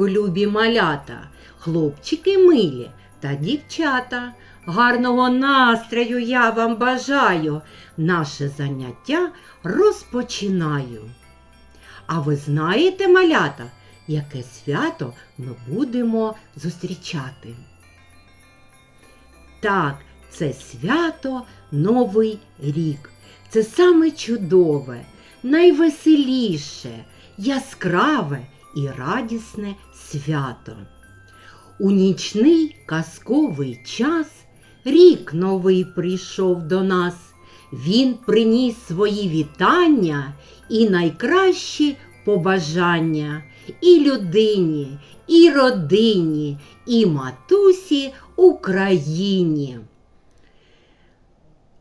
ранку, любі малята, хлопчики милі та дівчата. Гарного настрою я вам бажаю. Наше заняття розпочинаю. А ви знаєте, малята, яке свято ми будемо зустрічати? Так, це свято Новий рік. Це саме чудове, найвеселіше, яскраве і радісне свято. У нічний казковий час рік новий прийшов до нас. Він приніс свої вітання і найкращі побажання і людині, і родині, і матусі Україні.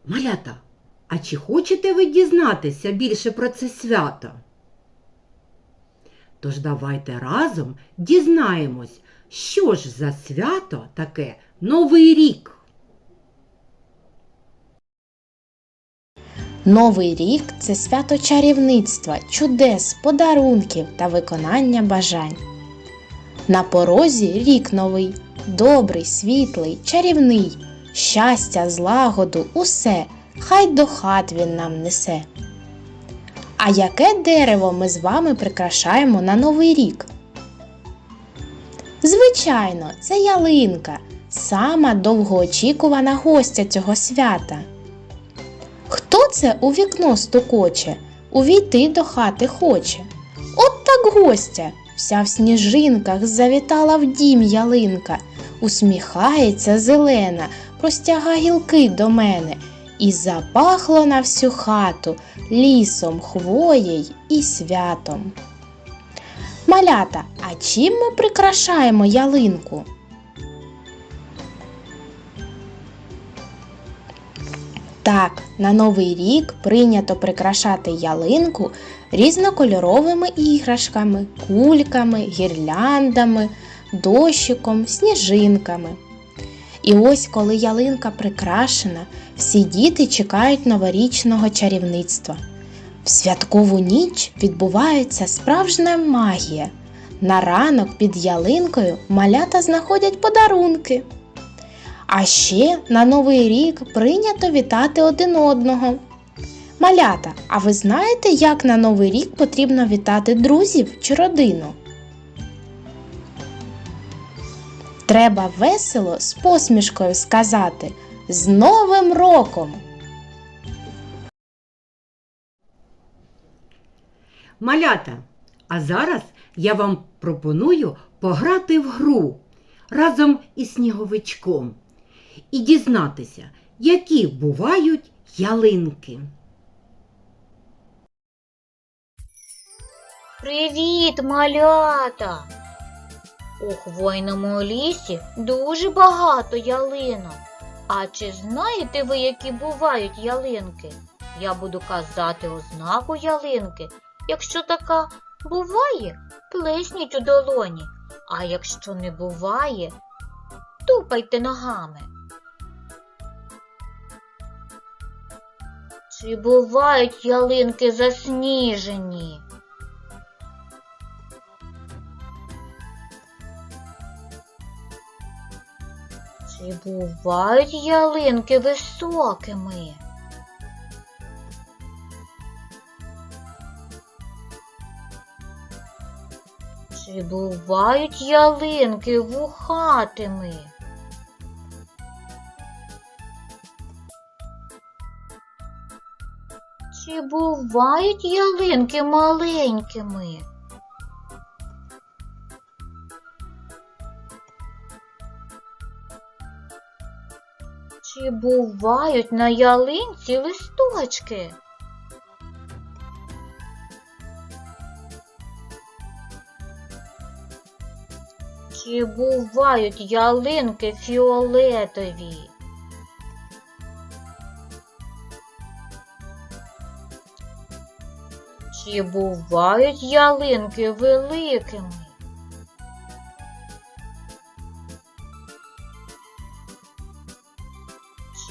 Малята, а чи хочете ви дізнатися більше про це свято? Тож давайте разом дізнаємось, що ж за свято таке Новий рік. Новий рік це свято чарівництва, чудес, подарунків та виконання бажань. На порозі рік новий, добрий, світлий, чарівний, щастя, злагоду, усе, хай до хат він нам несе. А яке дерево ми з вами прикрашаємо на Новий рік? Звичайно, це ялинка, сама довгоочікувана гостя цього свята. Хто це у вікно стукоче, увійти до хати хоче? От так гостя, вся в сніжинках завітала в дім ялинка, усміхається зелена, простяга гілки до мене, і запахло на всю хату лісом, хвоєй і святом. Малята, а чим ми прикрашаємо ялинку? Так, на Новий рік прийнято прикрашати ялинку різнокольоровими іграшками, кульками, гірляндами, дощиком, сніжинками. І ось коли ялинка прикрашена, всі діти чекають новорічного чарівництва. В святкову ніч відбувається справжня магія. На ранок під ялинкою малята знаходять подарунки. А ще на Новий рік прийнято вітати один одного. Малята, а ви знаєте, як на Новий рік потрібно вітати друзів чи родину? Треба весело з посмішкою сказати з Новим роком! Малята, а зараз я вам пропоную пограти в гру разом із сніговичком і дізнатися, які бувають ялинки. Привіт, малята! У хвойному лісі дуже багато ялинок. А чи знаєте ви, які бувають ялинки? Я буду казати ознаку ялинки. Якщо така буває, плесніть у долоні, а якщо не буває, тупайте ногами. Чи бувають ялинки засніжені? Чи бувають ялинки високими? Чи бувають ялинки вухатими? Чи бувають ялинки маленькими? Чи бувають на ялинці листочки? Чи бувають ялинки фіолетові? Чи бувають ялинки великими?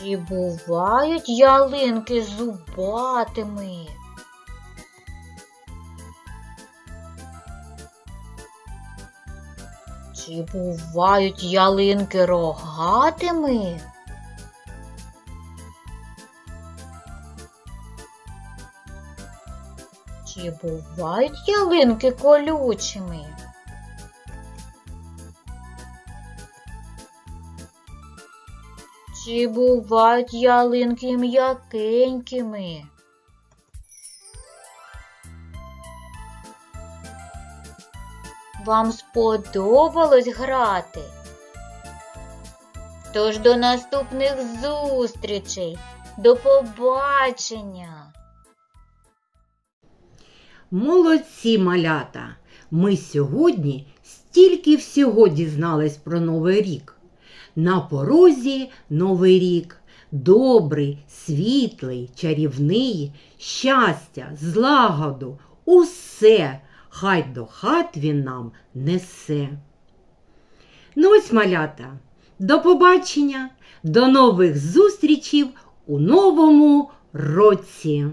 Чи бувають ялинки зубатими? Чи бувають ялинки рогатими? Чи бувають ялинки колючими? Чи бувають ялинки м'якенькими? Вам сподобалось грати? Тож до наступних зустрічей. До побачення! Молодці малята! Ми сьогодні стільки всього дізнались про Новий рік. На порозі Новий рік. Добрий, світлий, чарівний, щастя, злагоду, усе, хай до хат він нам несе. Ну ось малята, до побачення, до нових зустрічів у новому році!